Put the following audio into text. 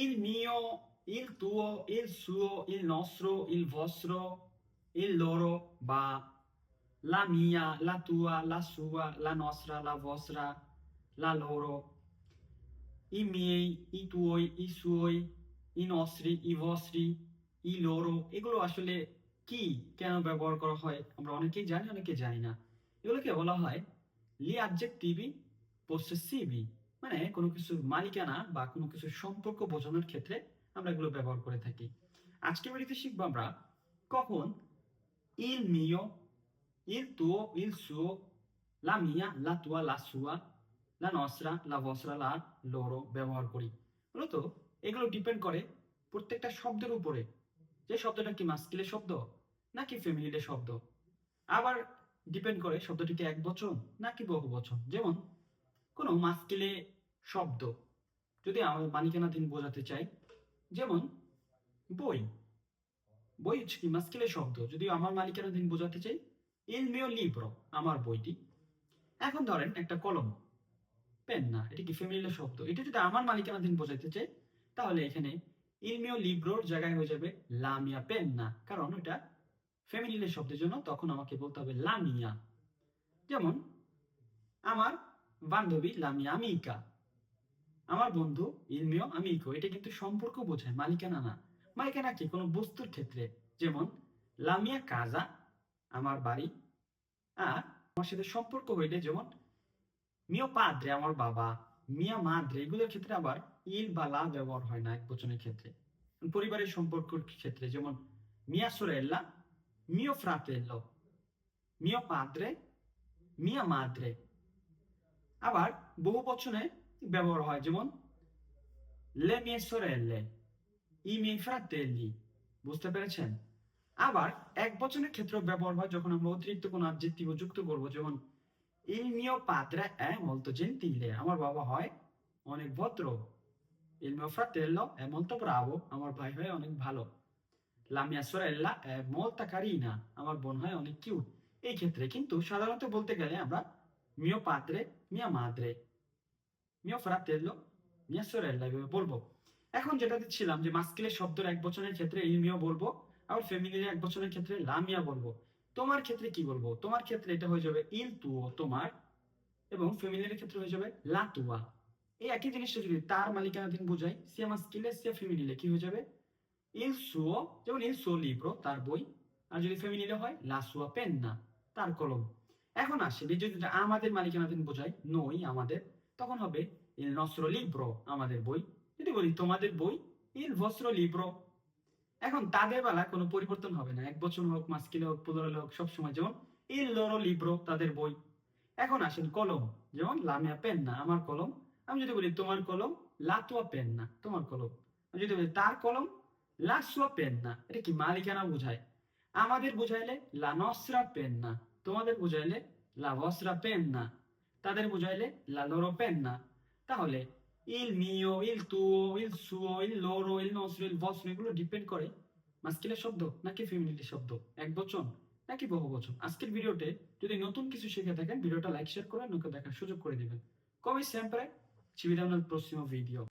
il mio, il tuo, il suo, il nostro, il vostro, il loro বা la mia, la tua, la sua, la nostra, la vostra, la loro, i miei, i tuoi, i suoi, i nostri, i vostri, i loro এগুলো আসলে কি কেন ব্যবহার করা হয় আমরা অনেকেই জানি অনেকে জানি না এগুলোকে বলা হয় লি অ্যাডজেক্টিভি পসেসিভি মানে কোনো কিছুর মালিকানা বা কোনো কিছুর সম্পর্ক বোঝানোর ক্ষেত্রে আমরা এগুলো ব্যবহার করে থাকি। আজকে ভিডিওতে শিখব আমরা কখন il mio il tuo il suo la mia la tua la sua la nostra la vostra la loro ব্যবহার করি। মূলত এগুলো ডিপেন্ড করে প্রত্যেকটা শব্দের উপরে। যে শব্দটা কি মাস্কিলের শব্দ নাকি ফেমিলিনের শব্দ? আবার ডিপেন্ড করে শব্দটি কি এক বচন নাকি বহু বচন যেমন কোনো মাস্কিলে শব্দ। যদি আমার মালিকানাধীন বোঝাতে চাই, যেমন বই। বই কি মাস্কিলের শব্দ। যদি আমার মালিকানাধীন বোঝাতে চাই, ইল মিও লিব্রো, আমার বইটি। এখন ধরেন একটা কলম, পেন না, এটা কি ফ্যামিলির শব্দ? এটা যদি আমার মালিকানাধীন বোঝাতে চাই, তাহলে এখানে ইলমিও লিব্রোর জায়গায় হয়ে যাবে লামিয়া পেন না, কারণ এটা ফেমিনিনের শব্দের জন্য তখন আমাকে বলতে হবে লামিয়া যেমন, আমার বান্ধবী লামিয়া আমিকা। আমার বন্ধু, ইলমিও আমিকো এটা কিন্তু সম্পর্ক বোঝায়, মালিকানা না। মালিকানা কি? কোনো বস্তুর ক্ষেত্রে। যেমন, লামিয়া কাজা, আমার বাড়ি, আর আমার সাথে সম্পর্ক হইলে যেমন, মিও পাদ্রে, আমার বাবা, মিয়া মাদ্রে, এগুলোর ক্ষেত্রে আবার ইল বা লা ব্যবহার হয় না এক বচনের ক্ষেত্রে। পরিবারের সম্পর্কের ক্ষেত্রে যেমন, মিয়া সোরেল্লা মিও ফ্রাতেল্লো, মিও পাদ্রে, মিয়া মাদ্রে। আবার বহু বচনে ব্যবহার হয়। যেমন, লে মিয়ে সোরেল্লে ই মিয়ে ফ্রাতেল্লি বুঝতে পেরেছেন? আবার এক বচনের ক্ষেত্রে ব্যবহার হয় যখন আমরা অতিরিক্ত কোনো আবজেক্টিভ যুক্ত করব। যেমন il mio padre è molto gentile আমার বাবা হয় অনেক ভদ্র। il mio fratello è molto bravo আমার ভাই হয় অনেক ভালো। mia sorella è molto carina আমার বোন হয় অনেক কিউট এই ক্ষেত্রে কিন্তু সাধারণত বলতে গেলে আমরা mio padre মিয়া madre mio fratello mia sorella এভাবে বলব। এখন যেটা ছিলাম যে মাস্কিলের শব্দের এক বচনের ক্ষেত্রে il mio বলব, আবার ফ্যামিলির এক বচনের ক্ষেত্রে লামিয়া বলব। তোমার ক্ষেত্রে কি বলব? তোমার ক্ষেত্রে এটা হয়ে যাবে ইল তুও তোমার, এবং ফ্যামিলির ক্ষেত্রে হয়ে যাবে লা তুয়া। এই একই জিনিসটা যদি তার মালিকানাধীন বোঝাই সে মাস্কিলে সে ফ্যামিলিলে কি হয়ে যাবে? ইল সুও যেমন ইল সো লিব্রো তার বই। আর যদি ফ্যামিলিলে হয়, লা সুয়া পেন্না, তার কলম। এখন আসে যদি আমাদের মালিকানাধীন বোঝাই, নই আমাদের তখন হবে ইল নসরো লিব্রো আমাদের বই। যদি বলি তোমাদের বই ইল ভস্র লিব্রো এখন তাদের বেলা কোনো পরিবর্তন হবে না। এক বছর হোক, মাস্কিলে হোক পুদরালে হোক সবসময় যেমন ইল লোরো লিব্রো তাদের বই। এখন আসেন কলম। যেমন লামিয়া পেন না আমার কলম। আমি যদি বলি তোমার কলম লাতুয়া পেন না তোমার কলম। আমি যদি বলি তার কলম লাসুয়া পেন না এটা কি মালিকানা বোঝায়? আমাদের বুঝাইলে লা নসরা পেন না তোমাদের বুঝাইলে লা ভসরা পেন না তাদের বুঝাইলে লা লোরো পেন না। তাহলে, ইল মিও, ইল তুও, ইল সুও, ইল লোরো, ইল নসরো, ইল বসরো এগুলো ডিপেন্ড করে মাস্কিলের শব্দ নাকি ফেমিনিটির শব্দ, এক বচন নাকি বহু বচন। আজকের ভিডিওতে যদি নতুন কিছু শিখে থাকেন, ভিডিওটা লাইক শেয়ার করে নৌকে দেখার সুযোগ করে দিবেন। কবি sempre ci vediamo nel prossimo